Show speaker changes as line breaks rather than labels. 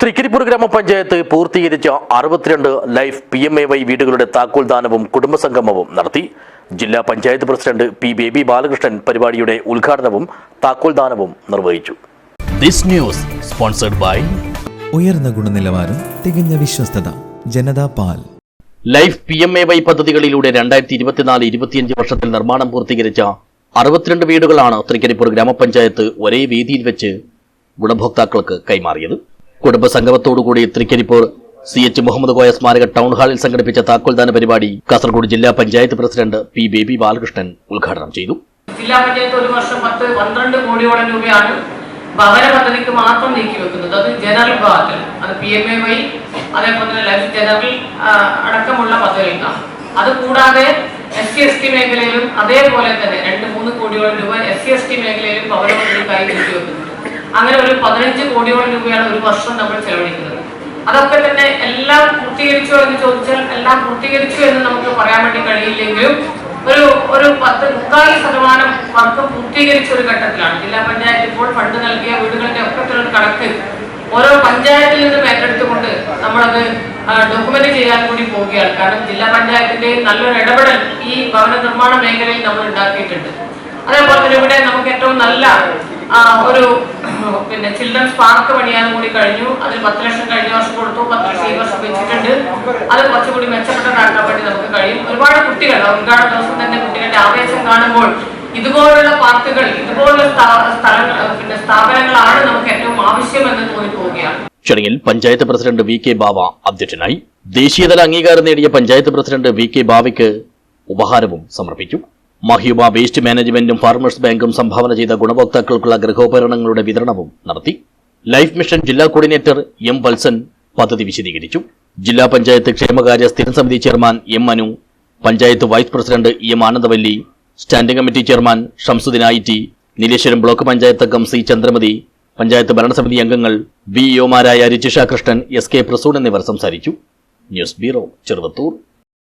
തൃക്കരിപ്പൂർ ഗ്രാമപഞ്ചായത്ത് പൂർത്തീകരിച്ച അറുപത്തിരണ്ട് life P M A Y വീടുകളുടെ താക്കോൽദാനവും കുടുംബസംഗമവും നടത്തി. ജില്ലാ പഞ്ചായത്ത് പ്രസിഡന്റ് പി ബേബി ബാലകൃഷ്ണൻ പരിപാടിയുടെ ഉദ്ഘാടനവും താക്കോൽദാനവും നിർവഹിച്ചു.
This news sponsored by
ഉയർന്ന ഗുണനിലവാരം തികഞ്ഞ വിശ്വസ്തത ജനതാ പാൽ.
Life P M A Y പദ്ധതികളിലൂടെ രണ്ടായിരത്തി ഇരുപത്തിനാല് ഇരുപത്തിയഞ്ച് വർഷത്തിൽ നിർമ്മാണം പൂർത്തീകരിച്ച അറുപത്തിരണ്ട് വീടുകളാണ് തൃക്കരിപ്പൂർ ഗ്രാമപഞ്ചായത്ത് ഒരേ വേദിയിൽ വെച്ച് ഗുണഭോക്താക്കൾക്ക് കൈമാറിയത്. കുടുംബസംഗമത്തോടുകൂടി തൃക്കരിപ്പൂർ സി എച്ച് മുഹമ്മദ് കോയ സ്മാരക ടൗൺ ഹാളിൽ സംഘടിപ്പിച്ച താക്കോൽദാന പരിപാടി കാസർഗോഡ് ജില്ലാ പഞ്ചായത്ത് പ്രസിഡന്റ് പി ബേബി ബാലകൃഷ്ണൻ ഉദ്ഘാടനം ചെയ്തു.
ജില്ലാ പഞ്ചായത്ത് ഒരു വർഷം പത്ത് പന്ത്രണ്ട് കോടിയോളം രൂപയാണ് ഭവന പദ്ധതിക്ക് മാത്രം നീക്കി വെക്കുന്നത്. അത് ജനറൽ വിഭാഗത്തിൽ അത് പി എം എ വൈ അതേപോലെ തന്നെ ലൈഫ് ജനറൽ അടക്കമുള്ള പദ്ധതികൾക്കാണ്. അത് കൂടാതെ എസ് സി എസ് ടി മേഖലയിലും അതേപോലെ തന്നെ രണ്ട് മൂന്ന് കോടിയോളം രൂപ എസ് സി എസ് ടി മേഖലയിലും ഭവന പദ്ധതിക്കായി നീക്കി അങ്ങനെ ഒരു പതിനഞ്ച് കോടിയോളം രൂപയാണ് ഒരു വർഷം നമ്മൾ ചെലവഴിക്കുന്നത്. അതൊക്കെ തന്നെ എല്ലാം പൂർത്തീകരിച്ചോ എന്ന് ചോദിച്ചാൽ എല്ലാം പൂർത്തീകരിച്ചു എന്ന് നമുക്ക് പറയാൻ വേണ്ടി കഴിയില്ലെങ്കിലും ഒരു ഒരു പത്ത് മുക്കാൽ ശതമാനം വർക്ക് പൂർത്തീകരിച്ച ഒരു ഘട്ടത്തിലാണ്. ജില്ലാ പഞ്ചായത്ത് ഇപ്പോൾ ഫണ്ട് നൽകിയ വീടുകളുടെ ഒക്കെ ഒരു കണക്ക് ഓരോ പഞ്ചായത്തിൽ നിന്നും ഏറ്റെടുത്തുകൊണ്ട് നമ്മളത് ഡോക്യുമെന്റ് ചെയ്യാൻ കൂടി പോവുകയാണ്. കാരണം ജില്ലാ പഞ്ചായത്തിന്റെ നല്ലൊരു ഇടപെടൽ ഈ ഭവന നിർമ്മാണ മേഖലയിൽ നമ്മൾ ഉണ്ടാക്കിയിട്ടുണ്ട്. അതേപോലെ തന്നെ ഇവിടെ നമുക്ക് ഏറ്റവും നല്ല ഒരു പിന്നെ ചിൽഡ്രൻസ് പാർക്ക് പണിയാനും കൂടി കഴിഞ്ഞു. അതിൽ പത്ത് ലക്ഷം കഴിഞ്ഞ വർഷം കൊടുത്തു. പത്ത് ലക്ഷം ഈ വർഷം വെച്ചിട്ടുണ്ട്. അത് കുറച്ചുകൂടി മെച്ചപ്പെട്ടതാക്കാൻ വേണ്ടി നമുക്ക് കഴിയും. ഒരുപാട് കുട്ടികൾ ഉദ്ഘാടന ദിവസം തന്നെ കുട്ടികളുടെ ആവേശം കാണുമ്പോൾ ഇതുപോലുള്ള പാർക്കുകൾ ഇതുപോലുള്ള സ്ഥാ- സ്ഥലങ്ങൾ പിന്നെ സ്ഥാപനങ്ങളാണ് നമുക്ക് ഏറ്റവും ആവശ്യമെന്ന് തോന്നിപ്പോവുകയാണ്.
ചടങ്ങിൽ panchayat president V K Bava അധ്യക്ഷനായി ദേശീയതല അംഗീകാരം നേടിയ പഞ്ചായത്ത് പ്രസിഡന്റ് വി കെ ബാവയ്ക്ക് ഉപഹാരവും സമർപ്പിച്ചു. മഹ്യുബ വേസ്റ്റ് മാനേജ്മെന്റും ഫാർമേഴ്സ് ബാങ്കും സംഭാവന ചെയ്ത ഗുണഭോക്താക്കൾക്കുള്ള ഗൃഹോപകരണങ്ങളുടെ വിതരണവും നടത്തി. ലൈഫ് മിഷൻ ജില്ലാ കോർഡിനേറ്റർ എം വത്സൻ പദ്ധതി വിശദീകരിച്ചു. ജില്ലാ പഞ്ചായത്ത് ക്ഷേമകാര്യ സ്ഥിരം സമിതി chairman M Manu panchayat vice president M Anandavalli standing committee chairman Shamsuddin I T Nileshwaram block panchayat അംഗം സി ചന്ദ്രമതി പഞ്ചായത്ത് ഭരണസമിതി അംഗങ്ങൾ വി ഇഒമാരായ രിജിഷ കൃഷ്ണൻ എസ് കെ പ്രസൂൺ എന്നിവർ സംസാരിച്ചു. News bureau Cheruvathur.